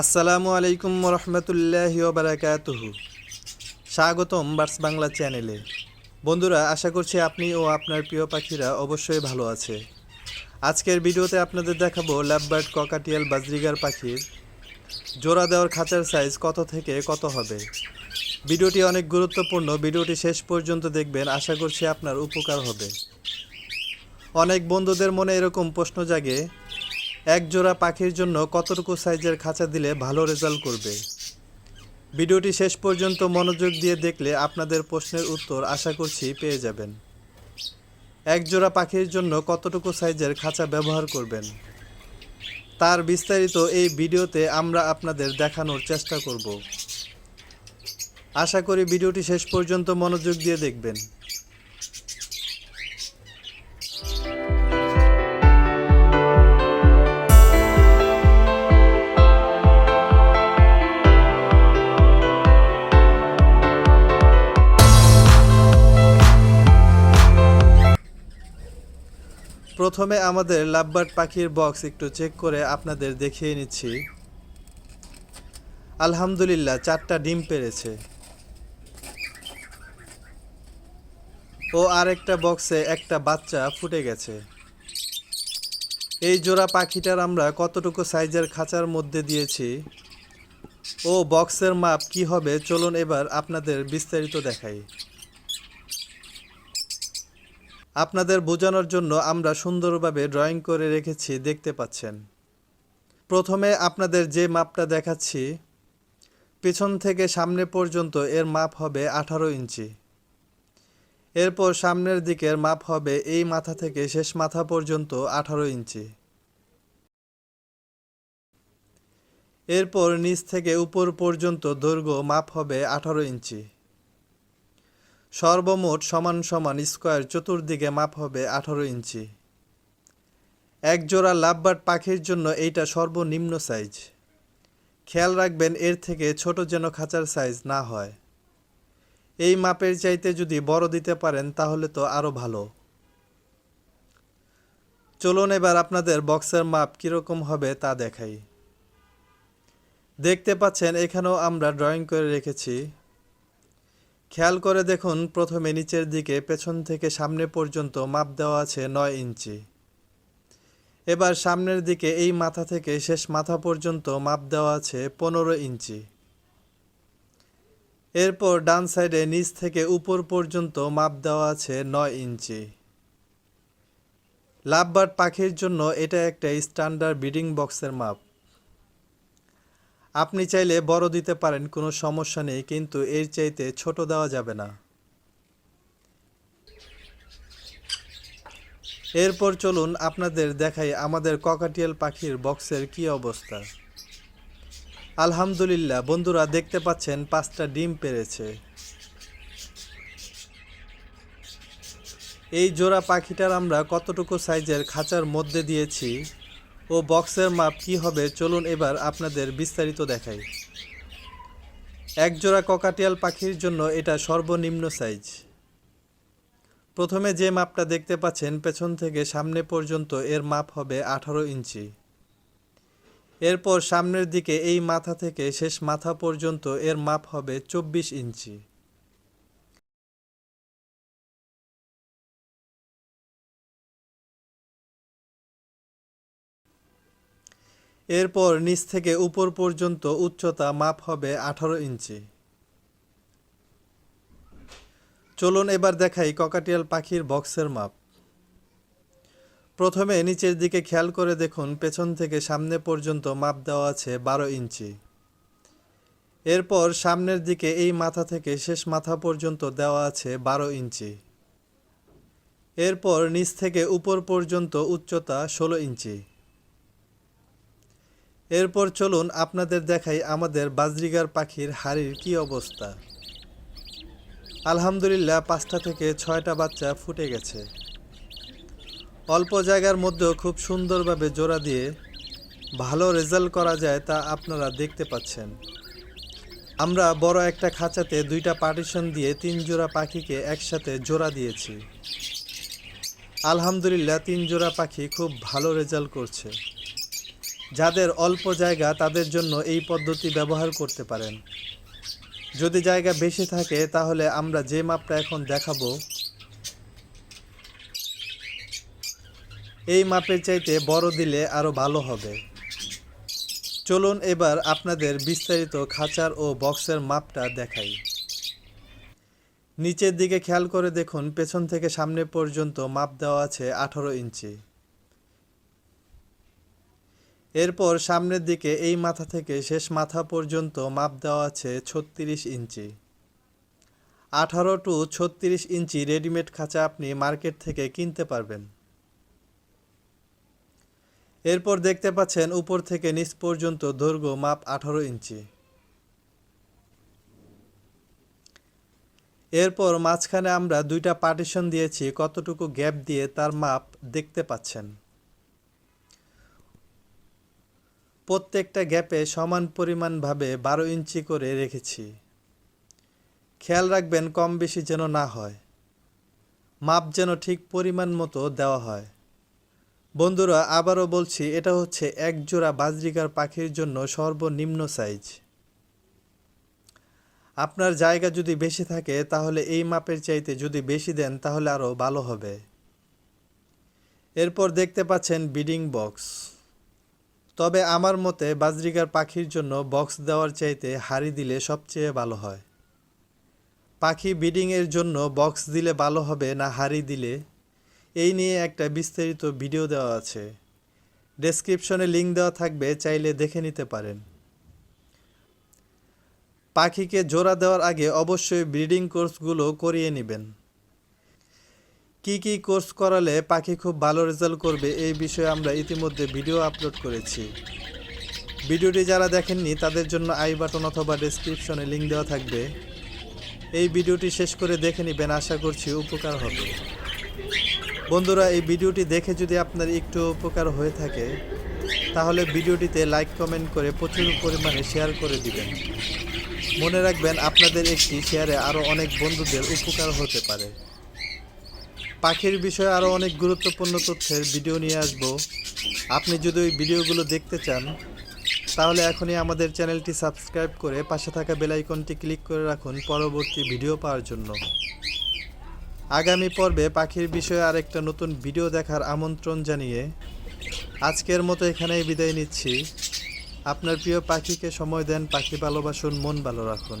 আসসালামু আলাইকুম রহমতুল্লাহি বারাকাতুহু স্বাগতম বার্স বাংলা চ্যানেলে। বন্ধুরা, আশা করছি আপনি ও আপনার প্রিয় পাখিরা অবশ্যই ভালো আছে। আজকের ভিডিওতে আপনাদের দেখাবো ল্যাববার্ড ককাটিয়াল বাজরিগার পাখির জোড়া দেওয়ার খাঁচার সাইজ কত থেকে কত হবে। ভিডিওটি অনেক গুরুত্বপূর্ণ, ভিডিওটি শেষ পর্যন্ত দেখবেন, আশা করছি আপনার উপকার হবে। অনেক বন্ধুদের মনে এরকম প্রশ্ন জাগে এক জোড়া পাখির জন্য কতটুকু সাইজের খাঁচা দিলে ভালো রেজাল্ট করবে? ভিডিওটি শেষ পর্যন্ত মনোযোগ দিয়ে দেখলে আপনাদের প্রশ্নের উত্তর আশা করছি পেয়ে যাবেন। এক জোড়া পাখির জন্য কতটুকু সাইজের খাঁচা ব্যবহার করবেন? তার বিস্তারিত এই ভিডিওতে আমরা আপনাদের দেখানোর চেষ্টা করব। আশা করি ভিডিওটি শেষ পর্যন্ত মনোযোগ দিয়ে দেখবেন। প্রথমে আমাদের লাভবার্ড পাখির বক্স একটু চেক করে আপনাদের দেখিয়ে নিচ্ছি। আলহামদুলিল্লাহ, চারটা ডিম পেরেছে। ও আরেকটা বক্সে একটা বাচ্চা ফুটে গেছে। এই জোড়া পাখিটার আমরা কতটুকু সাইজের খাঁচার মধ্যে দিয়েছি? ও বক্সের মাপ কি হবে? চলুন এবার আপনাদের বিস্তারিত দেখাই। আপনাদের বোঝানোর জন্য আমরা সুন্দরভাবে ড্রয়িং করে রেখেছি, দেখতে পাচ্ছেন। প্রথমে আপনাদের যে মাপটা দেখাচ্ছি, পেছন থেকে সামনে পর্যন্ত এর মাপ হবে আঠারো ইঞ্চি। এরপর সামনের দিকের মাপ হবে এই মাথা থেকে শেষ মাথা পর্যন্ত আঠারো ইঞ্চি। এরপর নিচ থেকে উপর পর্যন্ত দৈর্ঘ্য মাপ হবে আঠারো ইঞ্চি। সর্বমোট সমান সমান স্কোয়ার চতুর্দিকে মাপ হবে আঠারো ইঞ্চি। এক জোড়া লাভবার্ড পাখির জন্য এইটা সর্বনিম্ন সাইজ। খেয়াল রাখবেন, এর থেকে ছোট যেন খাঁচার সাইজ না হয়। এই মাপের চাইতে যদি বড় দিতে পারেন, তাহলে তো আরও ভালো। চলুন এবার আপনাদের বক্সের মাপ কীরকম হবে তা দেখাই। দেখতে পাচ্ছেন, এখানেও আমরা ড্রয়িং করে রেখেছি। খেয়াল করে দেখুন, প্রথমে নিচের দিকে, পেছন থেকে সামনে পর্যন্ত মাপ দেওয়া আছে নয় ইঞ্চি। এবার সামনের দিকে, এই মাথা থেকে শেষ মাথা পর্যন্ত মাপ দেওয়া আছে পনেরো ইঞ্চি। এরপর ডান সাইডে নিচ থেকে উপর পর্যন্ত মাপ দেওয়া আছে নয় ইঞ্চি। লাভবার্ড পাখির জন্য এটা একটা স্ট্যান্ডার্ড ব্রিডিং বক্সের মাপ। আপনি চাইলে বড় দিতে পারেন, কোনো সমস্যা নেই, কিন্তু এর চাইতে ছোট দেওয়া যাবে না। এরপর চলুন আপনাদের দেখাই আমাদের ককাটিয়াল পাখির বক্সের কি অবস্থা। আলহামদুলিল্লাহ, বন্ধুরা দেখতে পাচ্ছেন পাঁচটা ডিম পেরেছে। এই জোড়া পাখিটার আমরা কতটুকু সাইজের খাঁচার মধ্যে দিয়েছি? ও বক্সের মাপ কি হবে চলুন এবার আপনাদের বিস্তারিত দেখাই। এক জোড়া ককাটিয়াল পাখির জন্য এটা সর্বনিম্ন সাইজ। প্রথমে যে মাপটা দেখতে পাচ্ছেন, পেছন থেকে সামনে পর্যন্ত এর মাপ হবে আঠারো ইঞ্চি। এরপর সামনের দিকে এই মাথা থেকে শেষ মাথা পর্যন্ত এর মাপ হবে চব্বিশ ইঞ্চি। এরপর নিচ থেকে উপর পর্যন্ত উচ্চতা মাপ হবে আঠারো ইঞ্চি। চলুন এবার দেখাই ককাটিয়াল পাখির বক্সের মাপ। প্রথমে নিচের দিকে খেয়াল করে দেখুন, পেছন থেকে সামনে পর্যন্ত মাপ দেওয়া আছে বারো ইঞ্চি। এরপর সামনের দিকে এই মাথা থেকে শেষ মাথা পর্যন্ত দেওয়া আছে বারো ইঞ্চি। এরপর নিচ থেকে উপর পর্যন্ত উচ্চতা ষোলো ইঞ্চি। এরপর চলুন আপনাদের দেখাই আমাদের বাজরিগার পাখির হাড়ির কি অবস্থা। আলহামদুলিল্লাহ, পাঁচটা থেকে ছয়টা বাচ্চা ফুটে গেছে। অল্প জায়গার মধ্যেও খুব সুন্দরভাবে জোড়া দিয়ে ভালো রেজাল্ট করা যায় তা আপনারা দেখতে পাচ্ছেন। আমরা বড় একটা খাঁচাতে দুইটা পার্টিশন দিয়ে তিন জোড়া পাখিকে একসাথে জোড়া দিয়েছি। আলহামদুলিল্লাহ, তিন জোড়া পাখি খুব ভালো রেজাল্ট করছে। যাদের অল্প জায়গা তাদের জন্য এই পদ্ধতি ব্যবহার করতে পারেন। যদি জায়গা বেশি থাকে, তাহলে আমরা যে মাপটা এখন দেখাবো, এই মাপের চাইতে বড় দিলে আরও ভালো হবে। চলুন এবার আপনাদের বিস্তারিত খাঁচার ও বক্সের মাপটা দেখাই। নিচের দিকে খেয়াল করে দেখুন, পেছন থেকে সামনে পর্যন্ত মাপ দেওয়া আছে আঠারো ইঞ্চি। এরপর সামনের দিকে এই মাথা থেকে শেষ মাথা পর্যন্ত মাপ দেওয়া আছে ছত্রিশ ইঞ্চি। আঠারো টু ছত্রিশ ইঞ্চি রেডিমেড খাঁচা আপনি মার্কেট থেকে কিনতে পারবেন। এরপর দেখতে পাচ্ছেন উপর থেকে নিচ পর্যন্ত দৈর্ঘ্য মাপ আঠারো ইঞ্চি। এরপর মাঝখানে আমরা দুইটা পার্টিশন দিয়েছি, কতটুকু গ্যাপ দিয়ে তার মাপ দেখতে পাচ্ছেন। প্রত্যেকটা গ্যাপে সমান পরিমাণভাবে বারো ইঞ্চি করে রেখেছি। খেয়াল রাখবেন কম বেশি যেন না হয়। মাপ যেন ঠিক পরিমাণ মতো দেওয়া হয়। বন্ধুরা, আবারও বলছি, এটা হচ্ছে এক জোড়া বাজরিকার পাখির জন্য সর্বনিম্ন সাইজ। আপনার জায়গা যদি বেশি থাকে, তাহলে এই মাপের চাইতে যদি বেশি দেন, তাহলে আরও ভালো হবে। এরপর দেখতে পাচ্ছেন বিডিং বক্স। তবে আমার মতে বাজরিকার পাখির জন্য বক্স দেওয়ার চাইতে হাড়ি দিলে সবচেয়ে ভালো হয়। পাখি বিডিংয়ের জন্য বক্স দিলে ভালো হবে না হাড়ি দিলে? এই নিয়ে একটা বিস্তারিত ভিডিও দেওয়া আছে। ডেসক্রিপশনে লিঙ্ক দেওয়া থাকবে, চাইলে দেখে নিতে পারেন। পাখিকে জোড়া দেওয়ার আগে অবশ্যই ব্রিডিং কোর্সগুলো করিয়ে নেবেন। কি কি কোর্স করালে পাখি খুব ভালো রেজাল্ট করবে এই বিষয়ে আমরা ইতিমধ্যে ভিডিও আপলোড করেছি। ভিডিওটি যারা দেখেননি, তাদের জন্য আই বাটন অথবা ডেসক্রিপশনে লিংক দেওয়া থাকবে। এই ভিডিওটি শেষ করে দেখে নেবেন, আশা করছি উপকার হবে। বন্ধুরা, এই ভিডিওটি দেখে যদি আপনার একটু উপকার হয়ে থাকে, তাহলে ভিডিওটিতে লাইক কমেন্ট করে প্রচুর পরিমাণে শেয়ার করে দিবেন। মনে রাখবেন, আপনাদের একটি শেয়ারে আরও অনেক বন্ধুদের উপকার হতে পারে। পাখির বিষয়ে আরও অনেক গুরুত্বপূর্ণ তথ্যের ভিডিও নিয়ে আসব। আপনি যদি ওই ভিডিওগুলো দেখতে চান, তাহলে এখনই আমাদের চ্যানেলটি সাবস্ক্রাইব করে পাশে থাকা বেল আইকনটি ক্লিক করে রাখুন পরবর্তী ভিডিও পাওয়ার জন্য। আগামী পর্বে পাখির বিষয়ে আরেকটা নতুন ভিডিও দেখার আমন্ত্রণ জানিয়ে আজকের মতো এখানেই বিদায় নিচ্ছি। আপনার প্রিয় পাখিকে সময় দেন পাখি ভালোবাসুন, মন ভালো রাখুন।